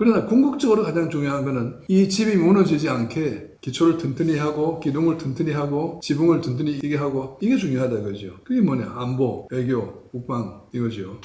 그러나 궁극적으로 가장 중요한 것은 이 집이 무너지지 않게 기초를 튼튼히 하고 기둥을 튼튼히 하고 지붕을 튼튼히 이게 하고 이게 중요하다 그죠. 그게 뭐냐 안보, 외교, 국방 이거죠.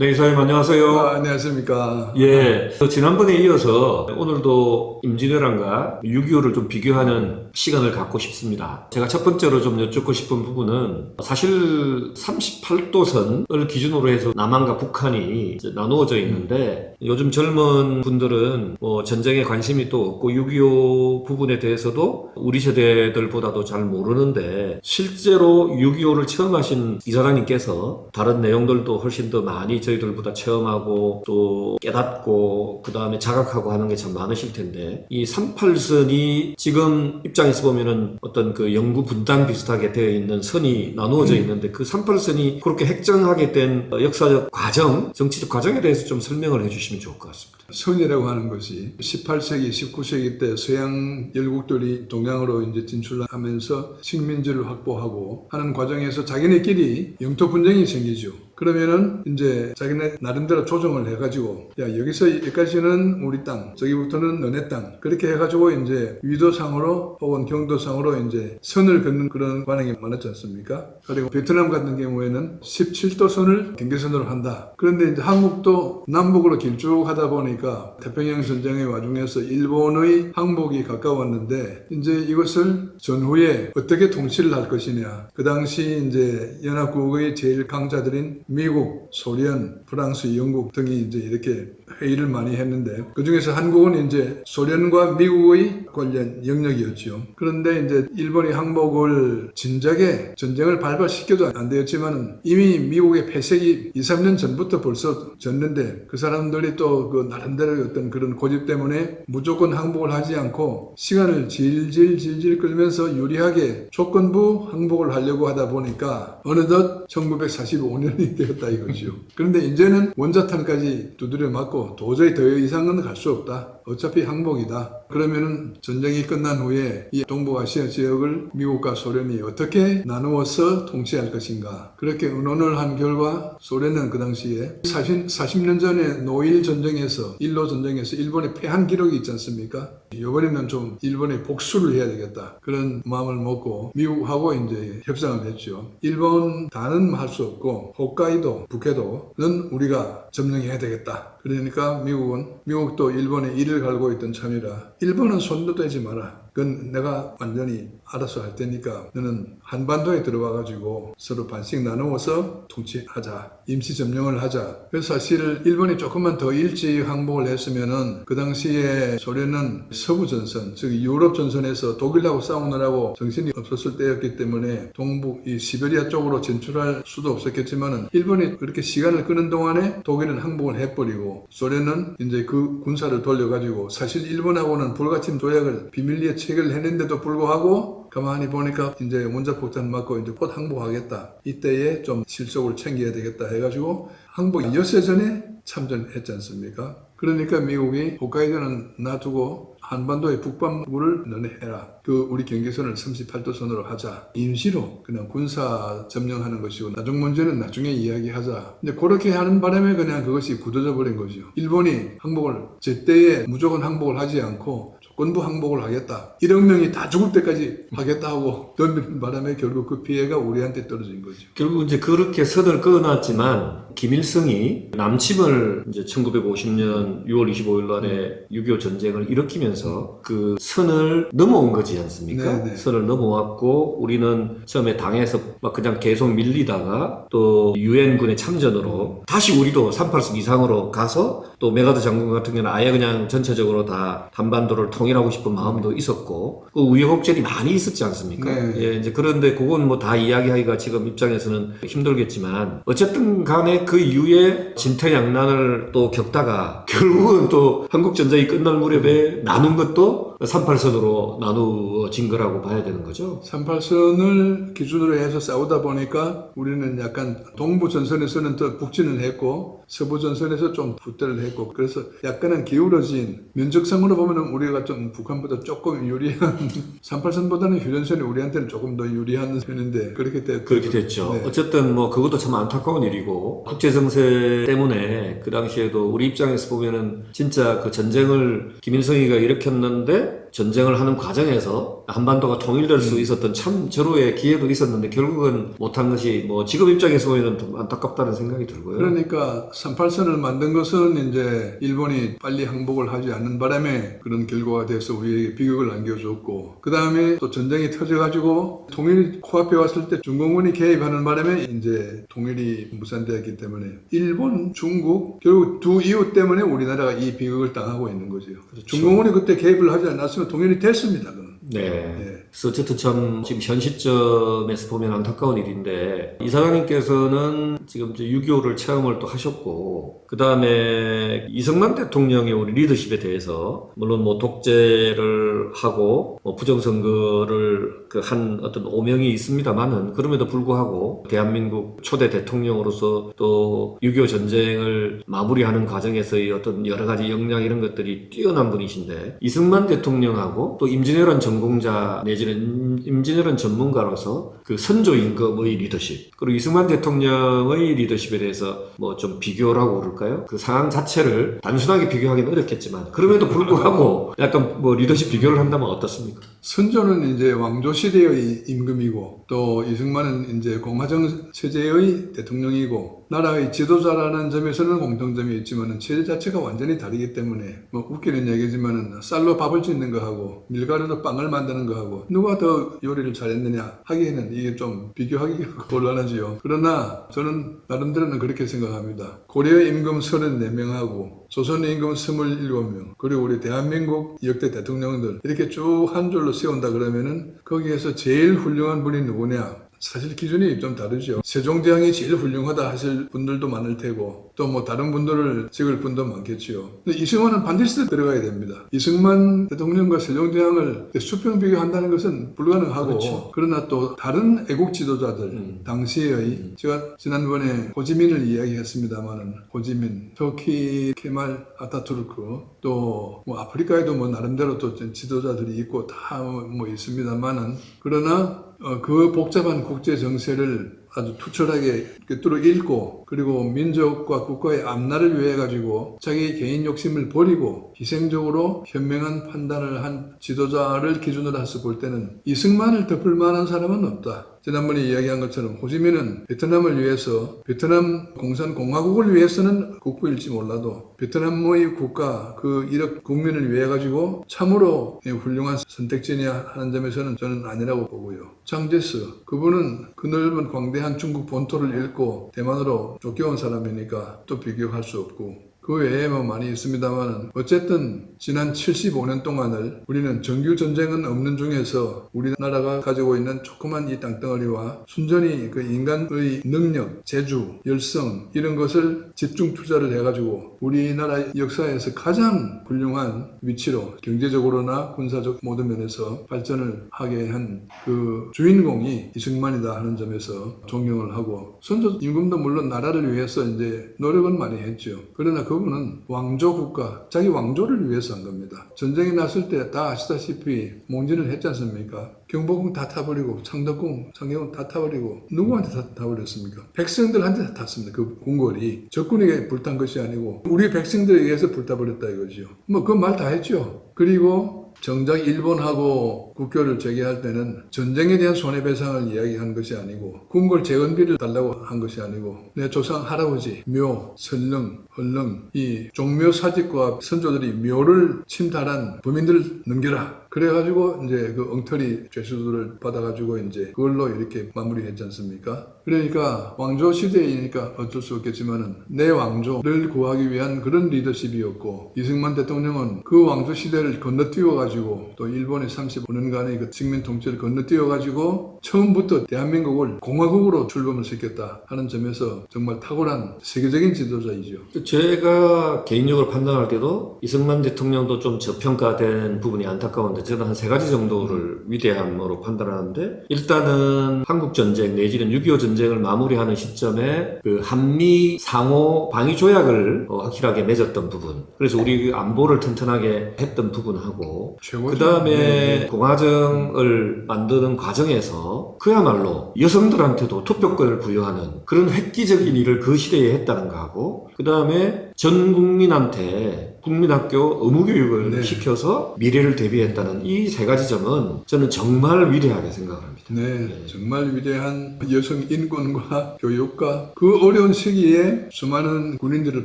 네, 이사님 안녕하세요. 아, 안녕하십니까. 예, 그 지난번에 이어서 오늘도 임진왜란과 6.25를 좀 비교하는 시간을 갖고 싶습니다. 제가 첫 번째로 좀 여쭙고 싶은 부분은 사실 38도선을 기준으로 해서 남한과 북한이 나누어져 있는데 요즘 젊은 분들은 뭐 전쟁에 관심이 또 없고 6.25 부분에 대해서도 우리 세대들보다도 잘 모르는데 실제로 6.25를 처음 하신 이사장님께서 다른 내용들도 훨씬 더 많이 저희들보다 체험하고 또 깨닫고 그 다음에 자각하고 하는 게 참 많으실 텐데 이 38선이 지금 입장에서 보면은 어떤 그 영구 분단 비슷하게 되어 있는 선이 나누어져 있는데 그 38선이 그렇게 획정하게 된 역사적 과정, 정치적 과정에 대해서 좀 설명을 해주시면 좋을 것 같습니다. 선이라고 하는 것이 18세기, 19세기 때 서양 열국들이 동양으로 이제 진출하면서 식민지를 확보하고 하는 과정에서 자기네끼리 영토 분쟁이 생기죠. 그러면은 이제 자기네 나름대로 조정을 해가지고 야 여기서 여기까지는 우리 땅, 저기부터는 너네 땅 그렇게 해가지고 이제 위도상으로 혹은 경도상으로 이제 선을 긋는 그런 관행이 많았지 않습니까? 그리고 베트남 같은 경우에는 17도 선을 경계선으로 한다. 그런데 이제 한국도 남북으로 길쭉하다 보니까 태평양 전쟁의 와중에서 일본의 항복이 가까웠는데 이제 이것을 전후에 어떻게 통치를 할 것이냐. 그 당시 이제 연합국의 제일 강자들인 미국, 소련, 프랑스, 영국 등이 이제 이렇게 회의를 많이 했는데 그 중에서 한국은 이제 소련과 미국의 관련 영역이었죠. 그런데 이제 일본이 항복을 진작에 전쟁을 발발시켜도 안 되었지만 이미 미국의 폐색이 2, 3년 전부터 벌써 졌는데 그 사람들이 또 그 나름대로 어떤 그런 고집 때문에 무조건 항복을 하지 않고 시간을 질질 질질 끌면서 유리하게 조건부 항복을 하려고 하다 보니까 어느덧 1945년이 되었다 이거죠. 그런데 이제는 원자탄까지 두드려 맞고 도저히 더 이상은 갈 수 없다. 어차피 항복이다. 그러면은 전쟁이 끝난 후에 이 동북아시아 지역을 미국과 소련이 어떻게 나누어서 통치할 것인가. 그렇게 의논을 한 결과 소련은 그 당시에 40, 40년 전에 노일 전쟁에서 일로 전쟁에서 일본에 패한 기록이 있지 않습니까? 이번에는 좀 일본에 복수를 해야 되겠다. 그런 마음을 먹고 미국하고 이제 협상을 했죠. 일본 다는 할 수 없고 홋카이도, 북해도는 우리가 점령해야 되겠다. 그러니까 미국은 미국도 일본에 갈고 있던 참이라 일본은 손도 떼지 마라. 그건 내가 완전히 알아서 할 테니까 너는 한반도에 들어와 가지고 서로 반씩 나누어서 통치하자. 임시 점령을 하자. 그래서 사실 일본이 조금만 더 일찍 항복을 했으면은 그 당시에 소련은 서부 전선, 즉 유럽 전선에서 독일하고 싸우느라고 정신이 없었을 때였기 때문에 동북 이 시베리아 쪽으로 진출할 수도 없었겠지만은 일본이 그렇게 시간을 끄는 동안에 독일은 항복을 해버리고 소련은 이제 그 군사를 돌려가지고 사실 일본하고는 불가침 조약을 비밀리에 체결했는데도 불구하고 가만히 보니까 이제 원자폭탄 맞고 이제 곧 항복하겠다. 이때에 좀 실속을 챙겨야 되겠다 해가지고 항복 엿새 전에 참전했지 않습니까? 그러니까 미국이 홋카이도는 놔두고 한반도의 북반부를 너네 해라. 그 우리 경계선을 38도 선으로 하자. 임시로 그냥 군사 점령하는 것이고 나중 문제는 나중에 이야기하자. 근데 그렇게 하는 바람에 그냥 그것이 굳어져 버린 거죠. 일본이 항복을 제때에 무조건 항복을 하지 않고 조건부 항복을 하겠다. 1억 명이 다 죽을 때까지 하겠다 하고 덤비는 바람에 결국 그 피해가 우리한테 떨어진 거죠. 결국 이제 그렇게 선을 그어놨지만 김일성이 남침을 이제 1950년 6월 25일 날에 6.25 전쟁을 일으키면서 그 선을 넘어온 거지 않습니까? 네, 네. 선을 넘어왔고 우리는 처음에 당에서 막 그냥 계속 밀리다가 또 유엔군의 참전으로 다시 우리도 38선 이상으로 가서 또 메가드 장군 같은 경우는 아예 그냥 전체적으로 다 한반도를 통 일하고 싶은 마음도 있었고 그 우여곡절이 많이 있었지 않습니까? 네. 예, 이제 그런데 그건 뭐 다 이야기하기가 지금 입장에서는 힘들겠지만 어쨌든 간에 그 이후에 진퇴양난을 또 겪다가 결국은 또 한국 전쟁이 끝날 무렵에 나눈 것도 38선으로 나누어진 거라고 봐야 되는 거죠. 38선을 기준으로 해서 싸우다 보니까 우리는 약간 동부 전선에서는 더 북진을 했고 서부 전선에서 좀 후퇴를 했고 그래서 약간은 기울어진 면적상으로 보면은 우리가 좀 북한보다 조금 유리한 38선보다는 휴전선이 우리한테는 조금 더 유리한 편인데 그렇게 됐 그렇게 됐죠. 네. 어쨌든 뭐 그것도 참 안타까운 일이고 국제 정세 때문에 그 당시에도 우리 입장에서 보면은 진짜 그 전쟁을 김일성이가 일으켰는데 it. 전쟁을 하는 과정에서 한반도가 통일될 음. 수 있었던 참 절호의 기회도 있었는데 결국은 못한 것이 뭐 지금 입장에서 보면은 좀 안타깝다는 생각이 들고요. 그러니까 38선을 만든 것은 이제 일본이 빨리 항복을 하지 않는 바람에 그런 결과가 돼서 우리에게 비극을 안겨줬고 그 다음에 또 전쟁이 터져가지고 통일이 코앞에 왔을 때 중공군이 개입하는 바람에 이제 통일이 무산되었기 때문에 일본, 중국 결국 두 이유 때문에 우리나라가 이 비극을 당하고 있는 거죠. 중공군이 그때 개입을 하지 않았 으면 통일이 됐습니다. 그는. 네. 네. 그래서 어쨌든 참 지금 현 시점에서 보면 안타까운 일인데 이사장님께서는 지금 6.25를 체험을 또 하셨고 그 다음에 이승만 대통령의 우리 리더십에 대해서 물론 뭐 독재를 하고 뭐 부정선거를 그 한 어떤 오명이 있습니다만은 그럼에도 불구하고 대한민국 초대 대통령으로서 또 6.25 전쟁을 마무리하는 과정에서의 어떤 여러 가지 역량 이런 것들이 뛰어난 분이신데 이승만 대통령하고 또 임진왜란 전공자 내지는 임진왜란 전문가로서 그 선조 임금의 리더십 그리고 이승만 대통령의 리더십에 대해서 뭐 좀 비교라고 그럴까요? 그 상황 자체를 단순하게 비교하기는 어렵겠지만 그럼에도 불구하고 약간 뭐 리더십 비교를 한다면 어떻습니까? 선조는 이제 왕조 시대의 임금이고 또 이승만은 이제 공화정 체제의 대통령이고 나라의 지도자라는 점에서는 공통점이 있지만은 체제 자체가 완전히 다르기 때문에 뭐 웃기는 얘기지만은 쌀로 밥을 짓는 거하고 밀가루로 빵을 만드는 거하고 누가 더 요리를 잘했느냐 하기에는 이게 좀 비교하기가 곤란하지요. 그러나 저는 나름대로는 그렇게 생각합니다. 고려 임금 34명하고 조선 임금 27명 그리고 우리 대한민국 역대 대통령들 이렇게 쭉 한 줄로 세운다 그러면은 거기에서 제일 훌륭한 분이 누구냐 사실 기준이 좀 다르죠. 세종대왕이 제일 훌륭하다 하실 분들도 많을 테고 또 뭐 다른 분들을 찍을 분도 많겠지요. 근데 이승만은 반드시 들어가야 됩니다. 이승만 대통령과 세종대왕을 수평 비교한다는 것은 불가능하고 그렇죠. 그러나또 다른 애국 지도자들 음. 당시의 제가 지난번에 호지민을 이야기했습니다만은 호지민, 터키 케말 아타투르크 또 뭐 아프리카에도 뭐 나름대로 또 지도자들이 있고 다 뭐 있습니다만은 그러나 어, 그 복잡한 국제 정세를 아주 투철하게 꿰뚫어 읽고 그리고 민족과 국가의 앞날을 위해 가지고 자기 개인 욕심을 버리고 희생적으로 현명한 판단을 한 지도자를 기준으로 해서 볼 때는 이승만을 덮을 만한 사람은 없다. 지난번에 이야기한 것처럼 호지민은 베트남을 위해서 베트남 공산공화국을 위해서는 국부일지 몰라도 베트남의 국가 그 이력 국민을 위해 가지고 참으로 훌륭한 선택지냐 하는 점에서는 저는 아니라고 보고요. 장제스 그분은 그 넓은 광대한 중국 본토를 잃고 대만으로 쫓겨온 사람이니까 또 비교할 수 없고 그 외에 뭐 많이 있습니다만 어쨌든 지난 75년 동안을 우리는 정규 전쟁은 없는 중에서 우리나라가 가지고 있는 조그만 이 땅덩어리와 순전히 그 인간의 능력, 재주, 열성 이런 것을 집중 투자를 해가지고 우리나라 역사에서 가장 훌륭한 위치로 경제적으로나 군사적 모든 면에서 발전을 하게 한 그 주인공이 이승만이다 하는 점에서 존경을 하고 선조 임금도 물론 나라를 위해서 이제 노력은 많이 했죠. 그러나 그 분은 왕조 국가, 자기 왕조를 위해서 한 겁니다. 전쟁이 났을 때 다 아시다시피 몽진을 했지 않습니까? 경복궁 다 타버리고 창덕궁, 창경궁 다 타버리고 누구한테 다 타버렸습니까? 백성들한테 다 탔습니다. 그 궁궐이 적군에게 불탄 것이 아니고 우리 백성들에 의해서 불타버렸다 이거죠. 뭐그 말 다 했죠. 그리고 정작 일본하고 국교를 재개할 때는 전쟁에 대한 손해배상을 이야기한 것이 아니고 궁궐 재건비를 달라고 한 것이 아니고 내 조상 할아버지 묘, 설릉, 헐릉 이 종묘 사직과 선조들이 묘를 침탈한 범인들을 넘겨라. 그래가지고 이제 그 엉터리 죄수들을 받아가지고 이제 그걸로 이렇게 마무리했지 않습니까? 그러니까 왕조 시대이니까 어쩔 수 없겠지만은 내 왕조를 구하기 위한 그런 리더십이었고 이승만 대통령은 그 왕조 시대를 건너뛰어 가지고 또 일본의 35년간의 그 식민 통치를 건너뛰어 가지고 처음부터 대한민국을 공화국으로 출범을 시켰다 하는 점에서 정말 탁월한 세계적인 지도자이죠. 제가 개인적으로 판단할 때도 이승만 대통령도 좀 저평가된 부분이 안타까운데 저는 한 세 가지 정도를 위대함으로 판단하는데 일단은 한국 전쟁 내지는 6.25 전쟁을 마무리하는 시점에 그 한미 상호 방위 조약을 어, 확실하게 맺었던 부분 그래서 우리 안보를 튼튼하게 했던 부분하고. 그 다음에 네. 공화정을 만드는 과정에서 그야말로 여성들한테도 투표권을 부여하는 그런 획기적인 일을 그 시대에 했다는 거하고 그 다음에 전 국민한테 국민학교 의무교육을 네. 시켜서 미래를 대비했다는 이 세 가지 점은 저는 정말 위대하게 생각을 합니다. 네, 정말 위대한 여성 인권과 교육과 그 어려운 시기에 수많은 군인들을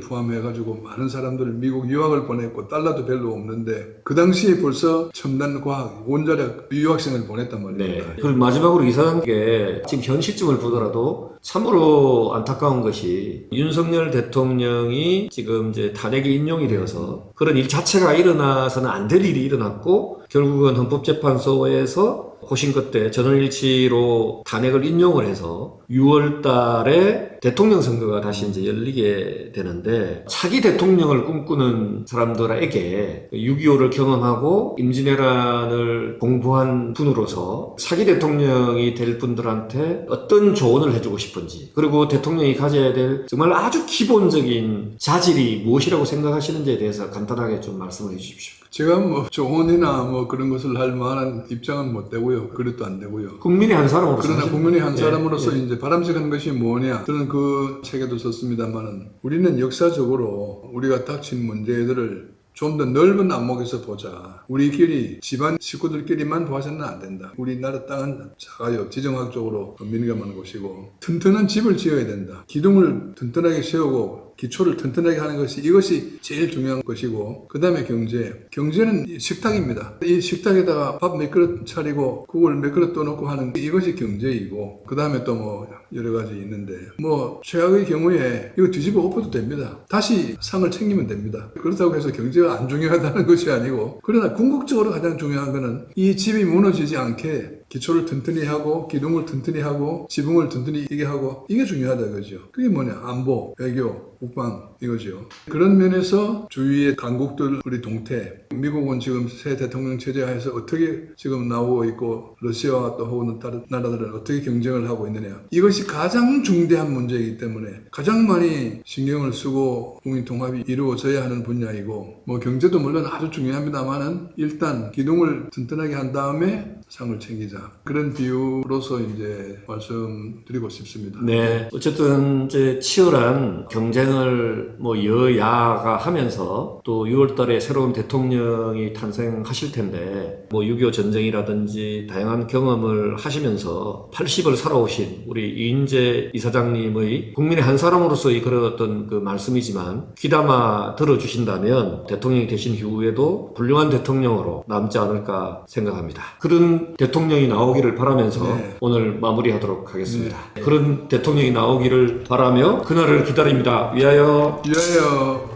포함해가지고 많은 사람들을 미국 유학을 보냈고 달러도 별로 없는데 그 당시에 벌써 첨단 과학, 원자력 유학생을 보냈단 네. 말입니다. 그리고 마지막으로 이상한 게 지금 현 시점을 보더라도 참으로 안타까운 것이 윤석열 대통령이 지금 이제 탄핵이 인용이 되어서 그런 일 자체가 일어나서는 안 될 일이 일어났고 결국은 헌법재판소에서 호신것 때 전원일치로 탄핵을 인용을 해서 6월 달에 대통령 선거가 다시 이제 열리게 되는데 차기 대통령을 꿈꾸는 사람들에게 6.25를 경험하고 임진왜란을 공부한 분으로서 차기 대통령이 될 분들한테 어떤 조언을 해주고 싶은지 그리고 대통령이 가져야 될 정말 아주 기본적인 자질이 무엇이라고 생각하시는지에 대해서 간단하게 좀 말씀을 해주십시오. 제가 뭐 조언이나 뭐 그런 것을 할 만한 입장은 못 되고요. 그릇도 안 되고요. 국민의 한 사람으로서 그러나 국민의 한 예, 사람으로서 예. 이제 바람직한 것이 뭐냐? 저는 그 책에도 썼습니다만은 우리는 역사적으로 우리가 닥친 문제들을 좀 더 넓은 안목에서 보자. 우리끼리 집안 식구들끼리만 봐서는 안 된다. 우리나라 땅은 작아요. 지정학적으로 민감한 곳이고 튼튼한 집을 지어야 된다. 기둥을 튼튼하게 세우고 기초를 튼튼하게 하는 것이 이것이 제일 중요한 것이고 그 다음에 경제. 경제는 이 식탁입니다. 이 식탁에다가 밥 몇 그릇 차리고 국을 몇 그릇 떠놓고 하는 이것이 경제이고 그 다음에 또 뭐 여러 가지 있는데 뭐 최악의 경우에 이거 뒤집어 엎어도 됩니다. 다시 상을 챙기면 됩니다. 그렇다고 해서 경제가 안 중요하다는 것이 아니고 그러나 궁극적으로 가장 중요한 것은 이 집이 무너지지 않게 기초를 튼튼히 하고 기둥을 튼튼히 하고 지붕을 튼튼히 이게 하고 이게 중요하다 이거죠. 그게 뭐냐 안보, 외교, 국방 이거죠. 그런 면에서 주위의 강국들 우리 동태 미국은 지금 새 대통령 체제 하에서 어떻게 지금 나오고 있고 러시아와 또 혹은 다른 나라들은 어떻게 경쟁을 하고 있느냐 이것이 가장 중대한 문제이기 때문에 가장 많이 신경을 쓰고 국민 통합이 이루어져야 하는 분야이고 뭐 경제도 물론 아주 중요합니다만은 일단 기둥을 든든하게 한 다음에 상을 챙기자 그런 비유로서 이제 말씀드리고 싶습니다. 네. 어쨌든 이제 치열한 경쟁을 뭐 여야가 하면서 또 6월 달에 새로운 대통령이 탄생하실 텐데 뭐 6.25 전쟁이라든지 다양한 경험을 하시면서 80을 살아오신 우리 이인재 이사장님의 국민의 한 사람으로서의 그런 어떤 그 말씀이지만 귀담아 들어주신다면 대통령이 되신 이후에도 훌륭한 대통령으로 남지 않을까 생각합니다. 그런 대통령이 나오기를 바라면서 네. 오늘 마무리하도록 하겠습니다. 그런 대통령이 나오기를 바라며 그날을 기다립니다. 위하여 위하여